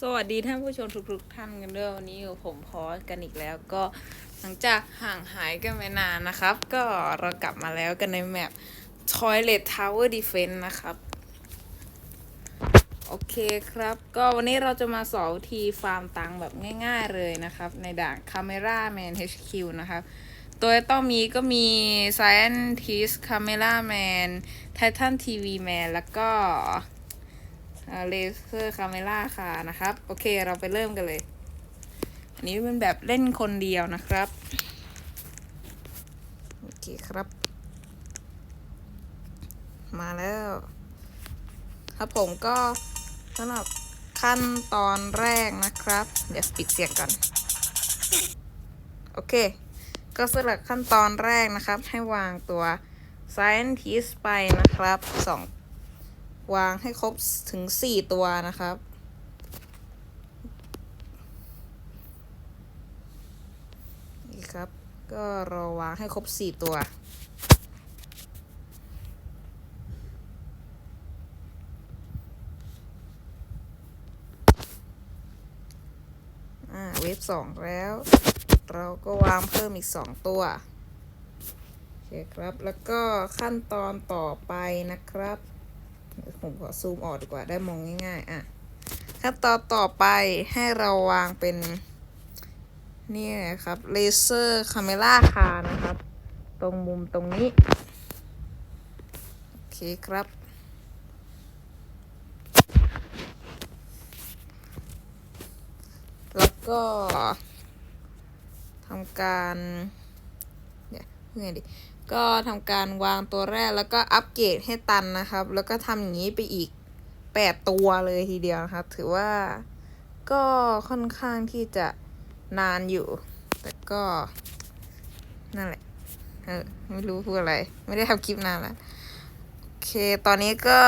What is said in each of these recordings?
สวัสดีท่านผู้ชมทุกๆท่านกันด้วยวันนี้อยู่ผมพอสกันอีกแล้วก็หลังจากห่างหายกันไปนานนะครับ ก็เรากลับมาแล้วกันในแมป Toilet Tower Defense นะครับ โอเคครับ ก็วันนี้เราจะมาสอนวิธีฟาร์มตังแบบง่ายๆเลยนะครับ ในด่าน Camera Man HQ นะครับ ตัวต้องมีก็มี Scientist Camera Man Titan TV Man แล้วก็ เลเซอร์คาเมล่าค่ะนะครับ โอเคเราไปเริ่มกันเลย อันนี้เป็นแบบเล่นคนเดียวนะครับ โอเคครับ มาแล้ว ครับผมก็สำหรับขั้นตอนแรกนะครับ เดี๋ยวปิดเสียงก่อน โอเค ก็สำหรับขั้นตอนแรกนะครับ ให้วางตัว Scientist ไปนะครับสอง วางให้ครบถึงสี่ตัวนะครับ นี่ครับ ก็รอวางให้ครบสี่ตัว อ่า เวฟสองแล้ว เราก็วางเพิ่มอีกสองตัวโอเคครับ แล้วก็ขั้นตอนต่อไปนะครับ ผมขอซูมออกดีกว่าได้มองง่ายๆ อะ ขั้นตอนต่อไปให้เราวางเป็น นี่นะครับเลเซอร์คาเมล่าคานะครับ ตรงมุมตรงนี้ โอเคครับแล้วก็ทำการเนี่ยไงดี ก็ทำการวางตัวแรกแล้วก็อัปเกรดให้ตันนะครับ แล้วก็ทำอย่างนี้ไปอีกแปดตัวเลยทีเดียวนะครับ ถือว่าก็ค่อนข้างที่จะนานอยู่ แต่ก็นั่นแหละเออไม่รู้พูดอะไร ไม่ได้ทำคลิปนานแล้วโอเค ตอนนี้ก็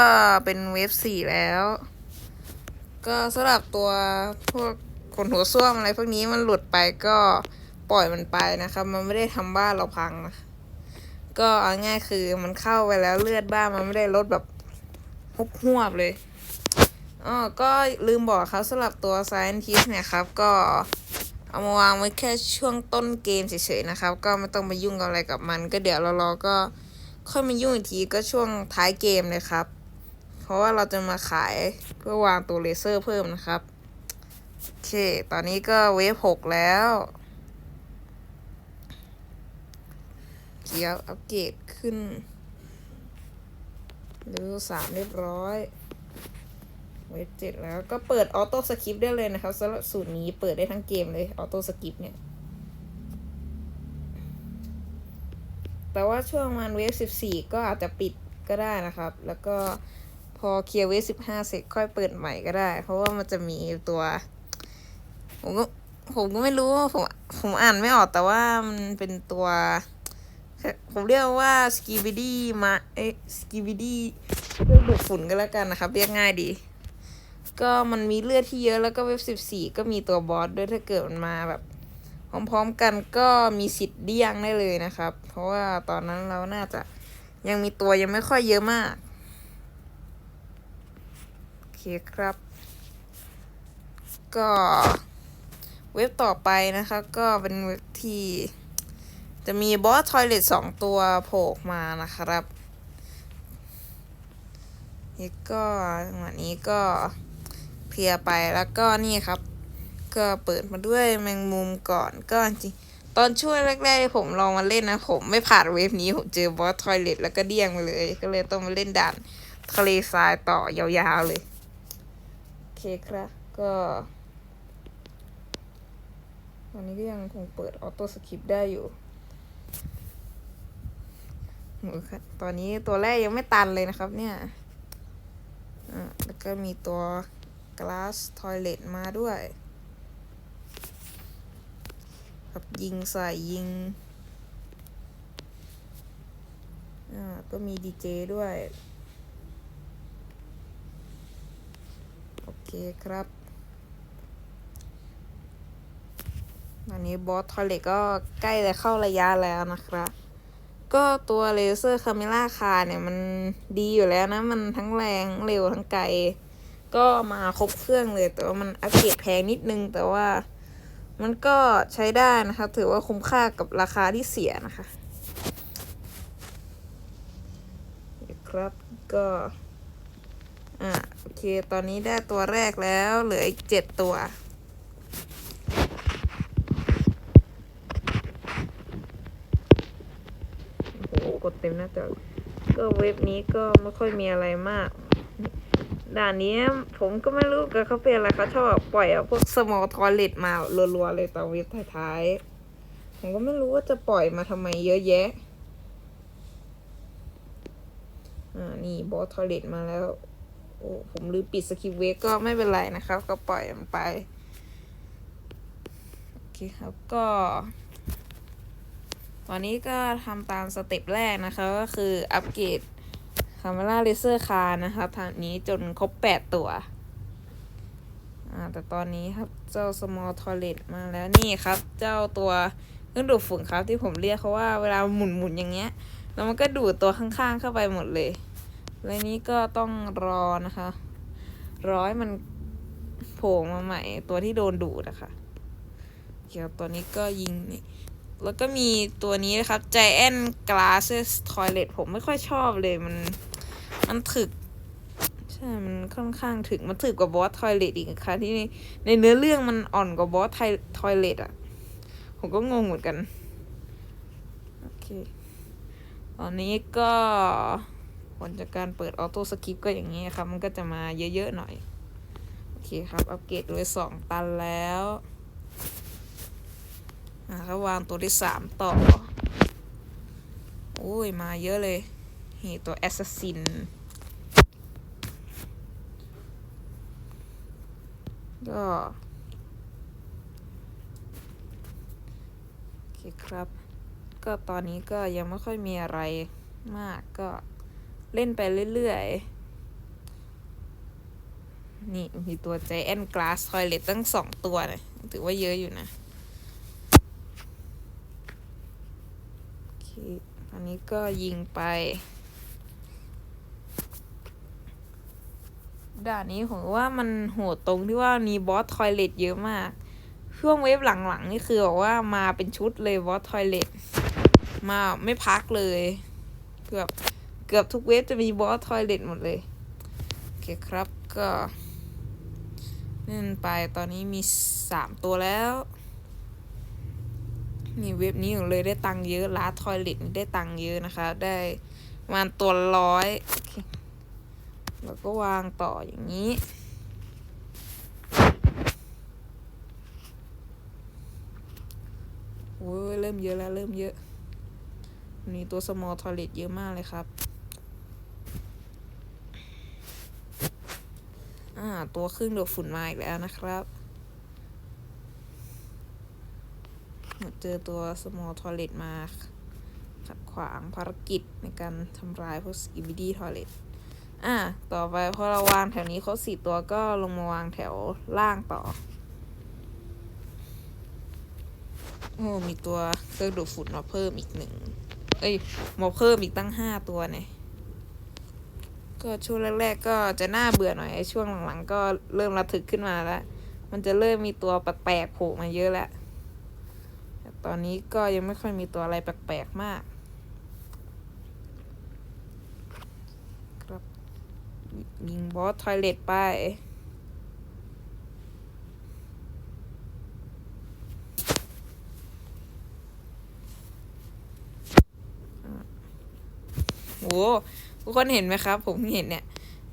เป็นเวฟสี่แล้ว ก็สำหรับตัวพวกขนหัวส้วมอะไรพวกนี้มันหลุดไปก็ปล่อยมันไปนะครับ มันไม่ได้ทำบ้านเราพังนะ ก็เอาง่ายคือมันเข้าไปแล้วเลือดบ้ามันไม่ได้ลดแบบฮุบหวบเลยอ๋อก็ลืมบอกครับสำหรับตัว Scientist เนี่ยครับ ก็เอามาวางไว้แค่ช่วงต้นเกมเฉยๆนะครับ ก็ไม่ต้องไปยุ่งกับอะไรกับมัน ก็เดี๋ยวเรารอก็ค่อยมายุ่งอีกทีก็ช่วงท้ายเกมเลยครับ เพราะว่าเราจะมาขายเพื่อวางตัวเลเซอร์เพิ่มนะครับ โอเค ตอนนี้ก็เวฟหกแล้ว กียร์อัปเกรดขึ้นเลเวลสามเรียบร้อยเวฟเจ็ดแล้วก็เปิดออโต้สคริปได้เลยนะครับสำหรับสูตรนี้เปิดได้ทั้งเกมเลยออโต้สคริปเนี่ยแต่ว่าช่วงมันเวฟสิบสี่ก็อาจจะปิดก็ได้นะครับ แล้วก็พอเคลียร์เวฟสิบห้าเสร็จค่อยเปิดใหม่ก็ได้ เพราะว่ามันจะมีตัว ผมก็ผมก็ไม่รู้ ผมผมอ่านไม่ออกแต่ว่ามันเป็นตัว ผมเรียกว่าสกีบิดี้มาเอ๊ะสกีบิดี้เรื่องดูดฝุ่นก็แล้วกันนะครับ เรียกง่ายดี ก็มันมีเลือดที่เยอะแล้วก็เว็บสิบสี่ก็มีตัวบอสด้วยถ้าเกิดมันมาแบบ พร้อมๆกันก็มีสิทธิ์เดี้ยงได้เลยนะครับ เพราะว่าตอนนั้นเราน่าจะยังมีตัวยังไม่ค่อยเยอะมากโอเคครับ ก็เว็บต่อไปนะคะ ก็เป็นเว็บที่ จะมีบอสทอยเลตสองตัวโผล่มานะครับนี่ก็จังหวะนี้ก็เพลียร์ไปแล้วก็นี่ครับ ก็เปิดมาด้วยแมงมุมก่อนก็จริงตอนช่วยแรกๆที่ผมลองมาเล่นนะผมไม่ผ่านเวฟนี้ผมเจอบอสทอยเลตแล้วก็เดี้ยงไปเลย ก็เลยต้องมาเล่นด่านทะเลทรายต่อยาวๆเลย โอเคครับก็ตอนนี้ก็ยังคงเปิดออโต้สคริปต์ได้อยู่ ตอนนี้ตัวแรกยังไม่ตันเลยนะครับเนี่ยอ่าแล้วก็มีตัว glass toilet มาด้วยครับยิงใส่ยิง อ่า ก็มีดีเจด้วย โอเคครับตอนนี้บอสทอเลตก็ใกล้จะเข้าระยะแล้วนะครับ ก็ตัวเลเซอร์คาเมล่าคาเนี่ยมันดีอยู่แล้วนะ มันทั้งแรงเร็วทั้งไกล ก็มาครบเครื่องเลย แต่ว่ามันอัปเกรดแพงนิดนึง แต่ว่ามันก็ใช้ได้นะคะ ถือว่าคุ้มค่ากับราคาที่เสียนะคะครับก็อ่าโอเค ตอนนี้ได้ตัวแรกแล้ว เหลืออีกเจ็ดตัว โอ้โห กดเต็มหน้าจอก็เว็บนี้ก็ไม่ค่อยมีอะไรมาก ด่านนี้ผมก็ไม่รู้กับเขาเป็นอะไรเขาชอบปล่อยเอาพวก small toilet มารัวๆเลยตอนเว็บท้ายๆ ผมก็ไม่รู้ว่าจะปล่อยมาทำไมเยอะแยะ อ่า นี่บอสทอยเลตมาแล้ว โอ้ ผมลืมปิดสกิปเวกก็ไม่เป็นไรนะครับ ก็ปล่อยมันไป โอเคครับก็ ตอนนี้ก็ทำตามสเต็ปแรกนะคะ ก็คืออัปเกรดคา m ม r a เลเซอร์คาร์นะครับทางนี้จนครบแปดตัวอ่าแต่ตอนนี้ครับเจ้า small toilet มาแล้วนี่ครับ เจ้าตัวเครื่องดูดฝุ่นครับที่ผมเรียกเขาว่าเวลาหมุนๆอย่างเงี้ย แล้วมันก็ดูดตัวข้างๆเข้าไปหมดเลยแล้วนี้ก็ต้องรอนะคะ ร้อให้มันโผล่มาใหม่ตัวที่โดนดูดนะคะเกี่ยวตัวนี้ก็ยิงนี่ แล้วก็มีตัวนี้นะครับ Giant Glasses Toilet ผมไม่ค่อยชอบเลยมัน มันถึก ใช่ มันค่อนข้างถึก มันถึกกว่าบอสทอยเลตอีกค่ะที่ในเนื้อเรื่องมันอ่อนกว่าบอสทอยเลตอะ ผมก็งงเหมือนกัน โอเค ตอนนี้ก็ผลจากการเปิดออโต้สคริปก็อย่างนี้ครับ มันก็จะมาเยอะๆหน่อย โอเคครับ อัปเกรดด้วยสองตันแล้ว อ่าก็วางตัวที่สามต่อ โอ้ย มาเยอะเลยนี่ตัวแอสซัสซินก็โอเคครับ ก็ตอนนี้ก็ยังไม่ค่อยมีอะไรมากก็เล่นไปเรื่อยๆ นี่มีตัว Giant Glass Toilet ตั้งสองตัวเลยถือว่าเยอะอยู่นะ โอเคต อันนี้ก็ยิงไป ด่านนี้ผมว่ามันโหดตรงที่ว่ามีบอสทอยเลตเยอะมากช่วงเวฟหลังๆนี่คือบอกว่ามาเป็นชุดเลยบอสทอยเลตมาไม่พักเลย เกือบเกือบทุกเวฟจะมีบอสทอยเลตหมดเลยโอเคครับก็เล่นไปตอนนี้มีสามตัวแล้ว นี่เว็บนี้อยู่เลยได้ตังค์เยอะลาทอยเลตได้ตังค์เยอะนะคะ ได้มาตัวร้อยแล้วก็วางต่ออย่างนี้ โอ้ยเริ่มเยอะแล้วเริ่มเยอะ มีตัว small toilet เยอะมากเลยครับ อ่า ตัวครื่องดูดฝุ่นมาอีกแล้วนะครับ เจอตัว small toilet มาขัดขวางภารกิจในการทำลายพวก skibidi toilet อ่าต่อไปพอเราวางแถวนี้เขาสี่ตัวก็ลงมาวางแถวล่างต่อ โอ้ มีตัวเครื่องดูดฝุ่นมาเพิ่มอีกหนึ่ง เอ้ยมาเพิ่มอีกตั้งห้าตัวเนี่ยก็ช่วงแรกๆก็จะน่าเบื่อหน่อย ช่วงหลังๆก็เริ่มระทึกขึ้นมาแล้ว มันจะเริ่มมีตัวแปลกๆโผล่มาเยอะแล้ว ตอนนี้ก็ยังไม่ค่อยมีตัวอะไรแปลกๆมากครับยิงบอสทอยเลตไปโอ้ทุกคนเห็นไหมครับ ผมเห็นเนี่ย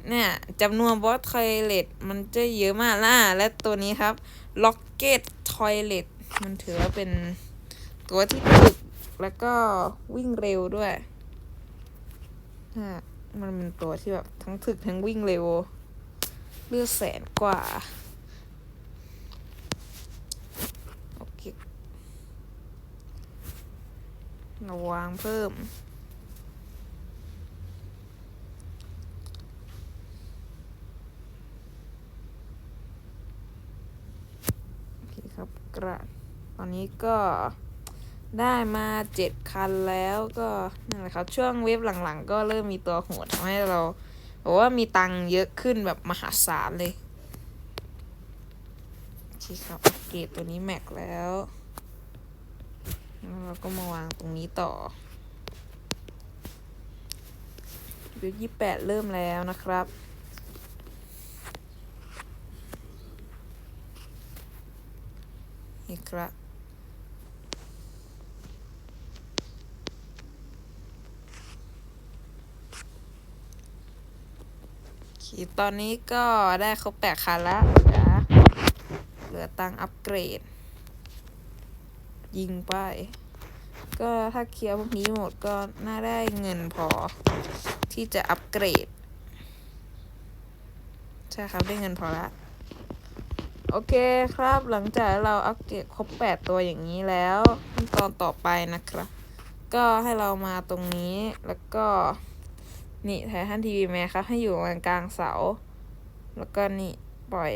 เนี่ยจำนวนบอสทอยเลตมันจะเยอะมากล่ะและตัวนี้ครับล็อกเก็ตทอยเลตมันถือว่าเป็น ตัวที่ถึกแล้วก็วิ่งเร็วด้วยอะมันเป็นตัวที่แบบทั้งถึกทั้งวิ่งเร็ว เลือดแสนกว่า โอเคเราวางเพิ่มโอเคครับกระตอนนี้ก็ ได้มาเจ็ดคันแล้วก็นั่นแหละครับ ช่วงเวฟหลังๆ ก็เริ่มมีตัวโหดทำให้เราบอกว่ามีตังค์เยอะขึ้นแบบมหาศาลเลยโอเคครับอัปเกรดตัวนี้แม็กแล้วแล้วเราก็มาวางตรงนี้ต่อวิวยี่แปดเริ่มแล้วนะครับนี่ครับ ตอนนี้ก็ได้ครบแปดคันแล้วจ้ะเหลือตังอัปเกรด ยิงไป ก็ถ้าเคลียร์พวกนี้หมดก็น่าได้เงินพอ ที่จะอัปเกรด ใช่ครับได้เงินพอละโอเคครับหลังจากเราอัปเกรดครบแปดตัวอย่างนี้แล้วขั้นตอนต่อไปนะครับ ก็ให้เรามาตรงนี้แล้วก็ นี่ไททันทีวีแมครับให้อยู่กลางเสา แล้วก็นี่ปล่อย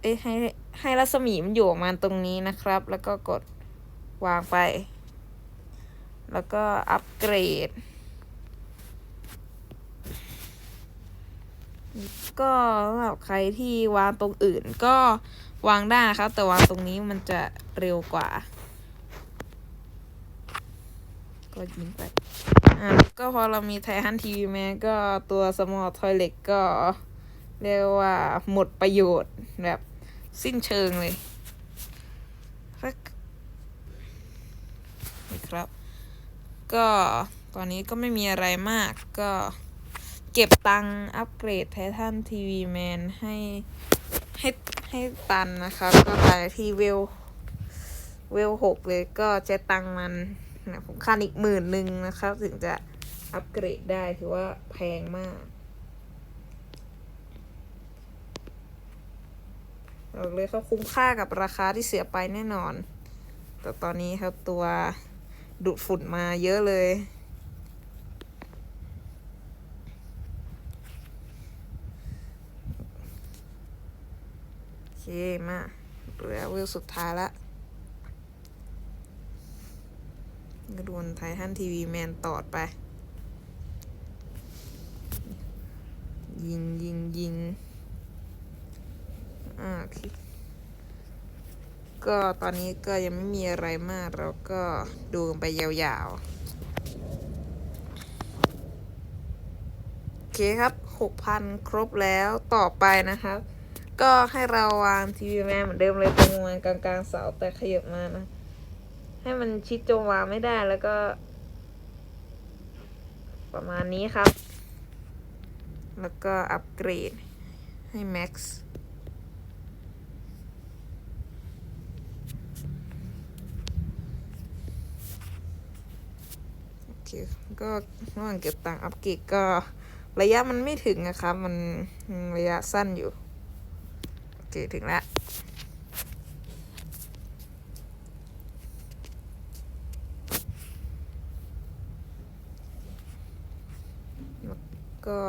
เอ้ยให้ให้รัศมีมันอยู่ประมาณตรงนี้นะครับ แล้วก็กดวางไป แล้วก็อัปเกรด ก็สำหรับใครที่วางตรงอื่นก็วางได้นะครับ แต่วางตรงนี้มันจะเร็วกว่า ก็ยิงไปอะก็พอเรามีไททันทีวีแมก็ตัวสมอลทอยเล็กก็ เรียกว่าหมดประโยชน์แบบสิ้นเชิงเลยสักนี่ครับ ก็ตอนนี้ก็ไม่มีอะไรมากก็เก็บตังค์อัปเกรดไททันทีวีแมนให้ให้ให้ตันนะครับ ก็ไปที่เวลเวลหกเลยก็จะตังค์มัน นะผมค่าอีกหมื่นหนึ่งนะครับ ถึงจะอัปเกรดได้ถือว่าแพงมาก บอกเลยเขาคุ้มค่ากับราคาที่เสียไปแน่นอน แต่ตอนนี้ครับตัวดูดฝุ่นมาเยอะเลยโอเคมาเหลือวิวสุดท้ายละ ก็ดวนไททันทีวีแมนตอดไป ยิงยิงยิงอ่าก็ตอนนี้ก็ยังไม่มีอะไรมากเราก็ดูไปยาวๆโอเคครับ 6,000 ครบแล้วต่อไปนะครับ ก็ให้เราวางทีวีแมนเหมือนเดิมเลยตรงวางกลางๆเสาแต่ขยับมานะ ให้มันชิดจงวางไม่ได้แล้วก็ ประมาณนี้ครับ แล้วก็อัปเกรดให้แม็กซ์โอเคก็ระหว่างเก็บตังค์อัปเกรดก็ระยะมันไม่ถึงนะครับ มันระยะสั้นอยู่ โอเค ถึงแล้ว ก็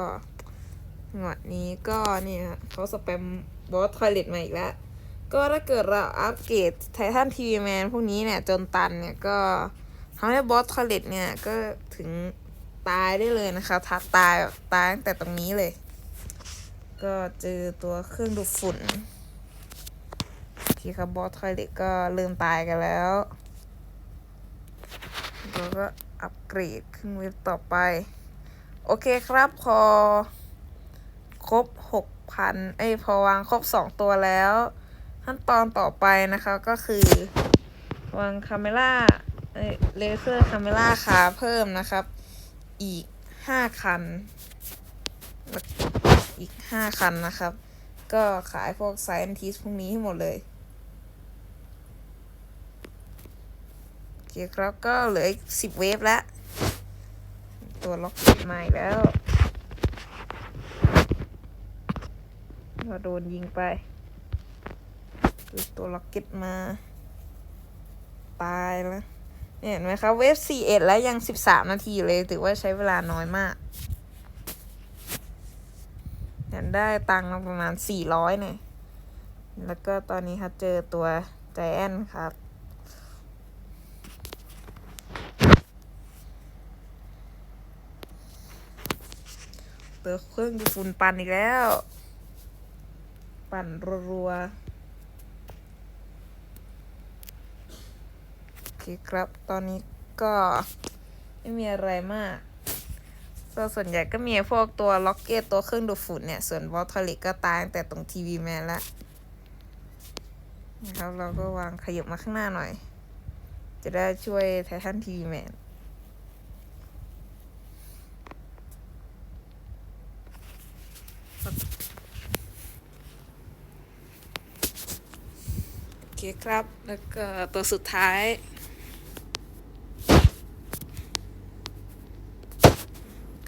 หวดนี้ก็เนี่ยฮะเขาสแปมบอสทอยเลตมาอีกแล้ว ก็ถ้าเกิดเราอัปเกรดไททันทีวีแมนพวกนี้เนี่ยจนตันเนี่ยก็ทำให้บอสทอยเลตเนี่ยก็ถึงตายได้เลยนะคะทักตายตายตั้งแต่ตรงนี้เลย ก็เจอตัวเครื่องดูดฝุ่นที่ครับบอสทอยเลตก็เริ่มตายกันแล้วเราก็อัปเกรดขึ้นเว็บต่อไป โอเคครับ พอ ครบหกพันเอ้ยพอวางครบสองตัวแล้ว ขั้นตอนต่อไปนะคะก็คือ วางคาเมล่าเอ้เลเซอร์คาเมล่าขาเพิ่มนะครับ อีกห้าคัน อีกห้าคันนะครับ ก็ขายพวกไซแอนทิสพวกนี้ให้หมดเลยโอเคครับก็เหลืออีกสิบเวฟแล้ว ตัวล็อกเก็ตมาอีกแล้ว เราโดนยิงไปดูตัวล็อกเก็ตมา ตายแล้วเห็นไหมครับเวฟสี่เอ็ดแล้วยังสิบสามนาทีอยู่เลยถือว่าใช้เวลาน้อยมากยังได้ตังค์ประมาณสี่ร้อยเนี่ย แล้วก็ตอนนี้ครับเจอตัวใจแอนครับ ตัวเครื่องดูฝุ่นปั่นอีกแล้ว ปั่นรัวๆโอเคครับ ตอนนี้ก็ไม่มีอะไรมากก็ส่วนใหญ่ก็มีพวกตัวล็อกเก็ตตัวเครื่องดูดฝุ่นเนี่ย ส่วนวอลทอลิกก็ตายแต่ตรงทีวีแมนละนะครับเราก็วางขยับมาข้างหน้าหน่อย จะได้ช่วยไททันทีวีแมน เคครับ แล้วก็ตัวสุดท้าย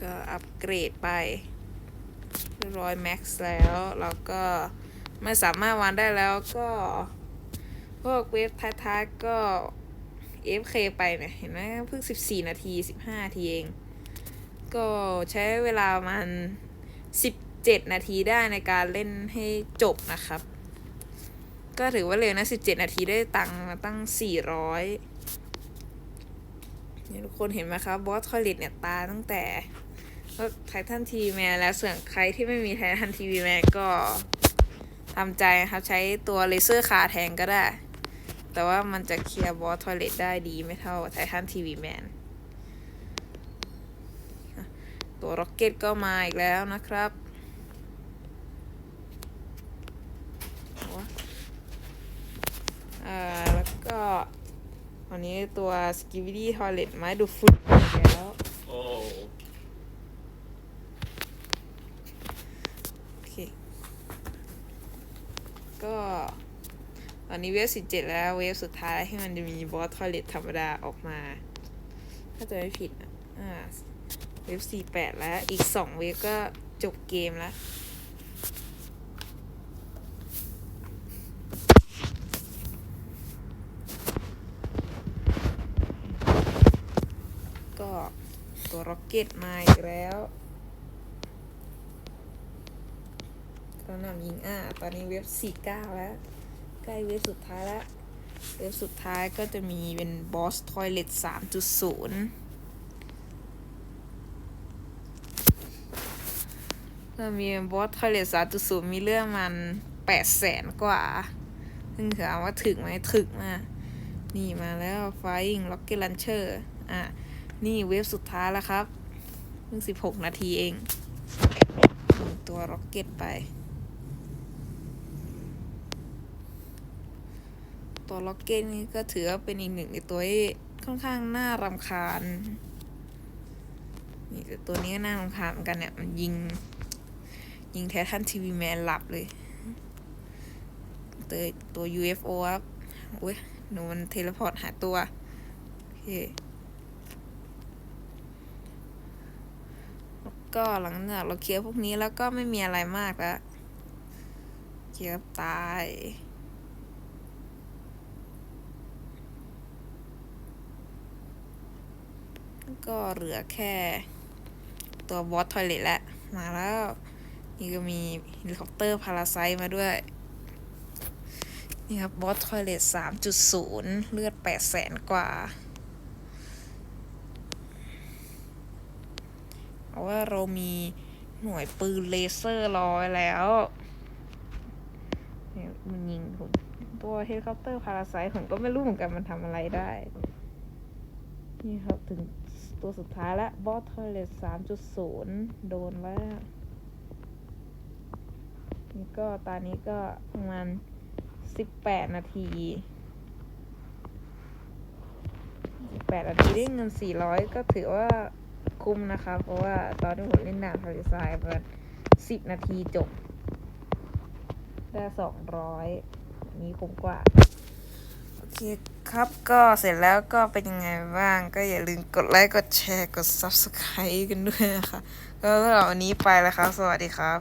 ก็อัปเกรดไปเรียบร้อยแม็กซ์แล้วแล้วก็ไม่สามารถวางได้แล้วก็ พวกเวฟท้ายๆก็ FK ไปเนี่ยเห็นไหมเพิ่ง 14 นาที 15นาทีเอง ก็ใช้เวลาประมัน17 นาทีได้ในการเล่นให้จบนะครับ ก็ถือว่าเร็วนะ17นาทีได้ตังมาตั้ง400เนี่ทุกคนเห็นไหมครับบอสทอริตเนี่ยตาตั้งแต่ไททันทีแมนแล้วส่วนใครที่ไม่มีไททันทีวีแมนก็ทำใจนะครับใช้ตัวเลเซอร์คาแทงก็ได้ แต่ว่ามันจะเคลียร์บอสทอริตได้ดีไม่เท่าไททันทีวีแมนตัวร็อกเก็ตก็มาอีกแล้วนะครับ อ่าแล้วก็วันนี้ตัวสกิวิดี้ทอยเลตไม้ดูดฝุ่นมาอีกแล้ว โอ้โอเค ก็ตอนนี้เวฟสิบเจ็ดแล้วเวฟสุดท้ายที่มันจะมีบอสทอยเลตธรรมดาออกมา ถ้าจะไม่ผิดนะอ่าเวฟสี่แปดแล้วอีกสองเวฟก็จบเกมแล้ว ก็ ตัวร็อกเก็ตมาอีกแล้วก็นำยิงอ่าตอนนี้เว็บสี่เก้าแล้ว ใกล้เว็บสุดท้ายแล้ว เว็บสุดท้ายก็จะมีเป็นบอสทอยเลตสามจุดศูนย์ก็มีบอสทอยเลตสามจุดศูนย์มีเรื่องมันแปดแสนกว่าซึ่งถามว่าถึงไหมถึงมากนี่มาแล้ว Flying Rocket Launcher อะ นี่เวฟสุดท้ายแล้วครับเพิ่งสิบหกนาทีเองตัวร็อกเก็ตไป ตัวล็อกเก็ตนี่ก็ถือว่าเป็นอีกหนึ่งในตัวที่ค่อนข้างน่ารำคาญ นี่แต่ตัวนี้ก็น่ารำคาญเหมือนกันเนี่ย มันยิง ยิงแท้ทันทีวีแมนหลับเลย ตัวตัว UFO ครับโอ้ยหนูมันเทเลพอร์ตหาตัว โอเค ก็หลังจากเราเคลียร์พวกนี้แล้วก็ไม่มีอะไรมากแล้วเคลียร์ตายก็เหลือแค่ตัวบอสทอยเลตแล้ว มาแล้ว นี่ก็มีเฮลิคอปเตอร์พาราไซมาด้วย นี่ครับบอสทอยเลตสามจุดศูนย์เลือดแปดแสนกว่า เพ ราะว่าเรามีหน่วยปืนเลเซอร์รอไว้แล้วมันยิงผมตัวเฮลิคอปเตอร์พาราไซต์ผมก็ไม่รู้เหมือนกันมันทำอะไรได้ นี่ครับถึงตัวสุดท้ายแล้วบอสเทเลสสามจุดศูนย์โดนแล้ว นี่ก็ตอนนี้ก็ประมาณสิบแปดนาทีสิบแปดนาทีได้เงินสี่ร้อยก็ถือว่า คุ้มนะคะ เพราะว่าตอนที่ผมเล่นหนังทะเลทรายประมาณสิบนาทีจบ ได้สองร้อยนี้คุ้มกว่า โอเคครับก็เสร็จแล้วก็เป็นยังไงบ้าง ก็อย่าลืมกดไลค์ กดแชร์ กด Subscribe กันด้วยนะคะ ก็สำหรับวันนี้ไปแล้วครับ สวัสดีครับ